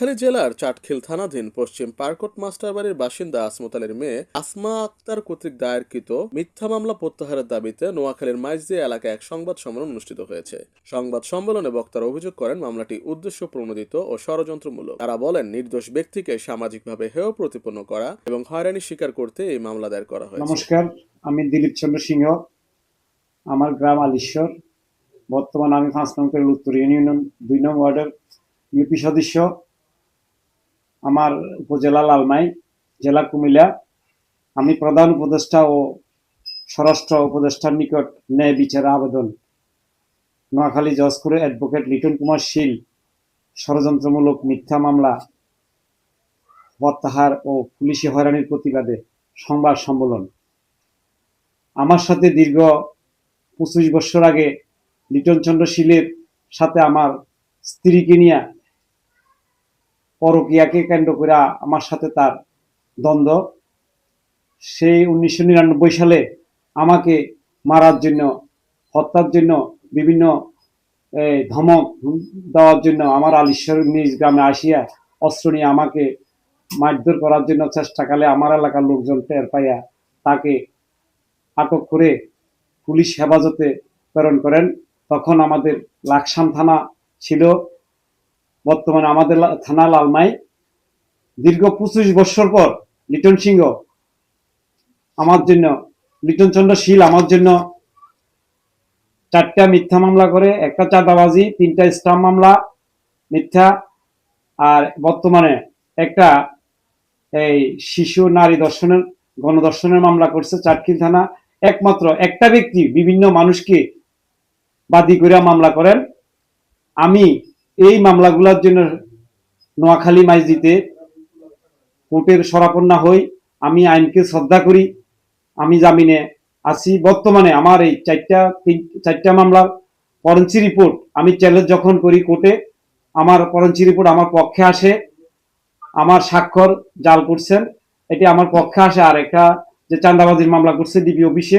নোয়াখালী জেলার চাটখিল থানাধীন পশ্চিম পার্কট মাস্টারবাড়ির বাসিন্দা আসমত আলীর মেয়ে আসমা আক্তার কর্তৃক দায়েরকৃত মিথ্যা মামলা প্রত্যাহারের দাবিতে নোয়াখালীর মাইজদিয়া এলাকায় এক সংবাদ সম্মেলন অনুষ্ঠিত হয়েছে। সংবাদ সম্মেলনে বক্তারা অভিযোগ করেন, মামলাটি উদ্দেশ্য প্রণোদিত ও ষড়যন্ত্রমূলক। তারা বলেন, নির্দোষ ব্যক্তিকে সামাজিকভাবে হেয় প্রতিপন্ন করা এবং হয়রানি স্বীকার করতে এই মামলা দায়ের করা হয়েছে। নমস্কার, আমি দিলীপ চন্দ্র সিংহ, আমার গ্রাম আলিশ্বর। বর্তমান আমি পাঁচ নম্বর উত্তর ইউনিয়ন, দুই নং ওয়ার্ডের ইউপি সদস্য। আমার উপজেলা লালমাই, জেলা কুমিল্লা। আমি প্রধান উপদেষ্টা ও স্বরাষ্ট্র উপদেষ্টার নিকট ন্যায় বিচার আবেদন। নোয়াখালী জজ করে অ্যাডভোকেট লিটন কুমার শীল, ষড়যন্ত্রমূলক মিথ্যা মামলা, প্রত্যাহার ও পুলিশি হয়রানির প্রতিবাদে সংবাদ সম্মেলন। আমার সাথে দীর্ঘ পঁচিশ বছর আগে লিটন চন্দ্র শীলের সাথে আমার স্ত্রীকে নিয়ে পরকিয়াকে কেন্দ্র করে আমার সাথে তার দ্বন্দ্ব। সেই উনিশশো নিরানব্বই সালে আমাকে মারার জন্য, হত্যার জন্য বিভিন্ন ধমক দেওয়ার জন্য আমার আলিশ্বর নিজ গ্রামে আসিয়া অস্ত্র নিয়ে আমাকে মারধর করার জন্য চেষ্টাকালে আমার এলাকার লোকজন টের পাইয়া তাকে আটক করে পুলিশ হেফাজতে প্রেরণ করেন। তখন আমাদের লাকসাম থানা ছিল। বর্তমানে আমাদের থানা লালমাই, দীর্ঘ পঁচিশ বছর পর লিটন সিংহ আমার জন্য, লিটন চন্দ্র শীল আমার জন্য চারটা মিথ্যা মামলা করে, একটা চাঁদাবাজি, তিনটা স্টাম্প মামলা, মিথ্যা, আর বর্তমানে একটা এই শিশু নারী দর্শনের, গণদর্শনের মামলা করছে চাটখিল থানা। একমাত্র একটা ব্যক্তি বিভিন্ন মানুষকে বাদী করে মামলা করেন। আমি এই মামলাগুলোর জন্য নোয়াখালী মাইজিতে কোর্টের সরাপন্না হই। আমি আইনকে শ্রদ্ধা করি। আমি জামিনে আছি বর্তমানে আমার এই চারটা চারটা মামলার ফরেন্সি রিপোর্ট আমি চ্যালেঞ্জ যখন করি কোর্টে, আমার ফরেন্সি রিপোর্ট আমার পক্ষে আসে। আমার স্বাক্ষর জাল করছেন। এটি আমার পক্ষে আসে। আর একটা যে চান্দাবাজির মামলা করছে ডিবি অফিসে,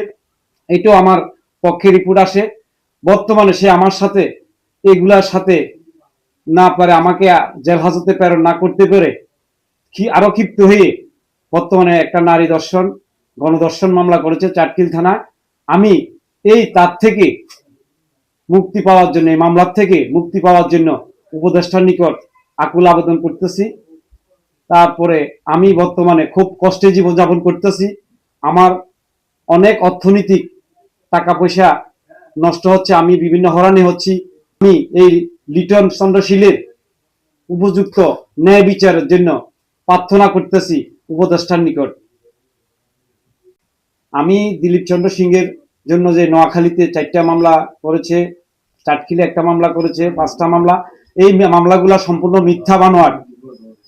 এটাও আমার পক্ষে রিপোর্ট আসে। বর্তমানে সে আমার সাথে, এগুলার সাথে না পারে আমাকে জেল হাজতে প্রেরণ না করতে পেরে কি আরও ক্ষিপ্ত হয়ে বর্তমানে একটা নারী দর্শন, গণদর্শন মামলা করেছে চাটকিল থানা আমি এই তার থেকে মুক্তি পাওয়ার জন্য, এই মামলার থেকে মুক্তি পাওয়ার জন্য উপদেষ্টার নিকট আকুল আবেদন করতেছি। তারপরে আমি বর্তমানে খুব কষ্টে জীবনযাপন করতেছি। আমার অনেক অর্থনৈতিক টাকা পয়সা নষ্ট হচ্ছে, আমি বিভিন্ন হরানি হচ্ছি। আমি এই লিটন চন্দ্রশীলের উপযুক্ত ন্যায় বিচারের জন্য প্রার্থনা করতেছি উপদেষ্টার নিকট। আমি দিলীপ চন্দ্র সিংহের জন্য যে নোয়াখালীতে চারটা মামলা করেছে, চাটখিলে একটা মামলা করেছে, পাঁচটা মামলা, এই মামলাগুলা সম্পূর্ণ মিথ্যা বানোয়ার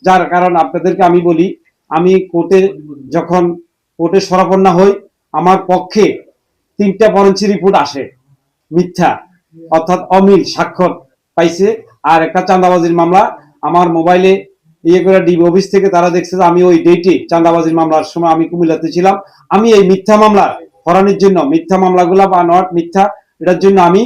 যার কারণ আপনাদেরকে আমি বলি, আমি কোর্টে যখন কোর্টে সরাপন্না হই, আমার পক্ষে তিনটা ফরেন্সি রিপোর্ট আসে, মিথ্যা, অর্থাৎ অমিল স্বাক্ষর। পাইছে। আর একটা চাঁদাবাজির মামলা, আমার মোবাইলে ইয়ে করে ডিব অফিস থেকে তারা দেখছে যে আমি ওই ডেটে চাঁদাবাজির মামলার সময় আমি কুমিল্লাতে ছিলাম। আমি এই মিথ্যা মামলা হরানির জন্য মিথ্যা মামলাগুলা বা নট মিথ্যা, এটার জন্য আমি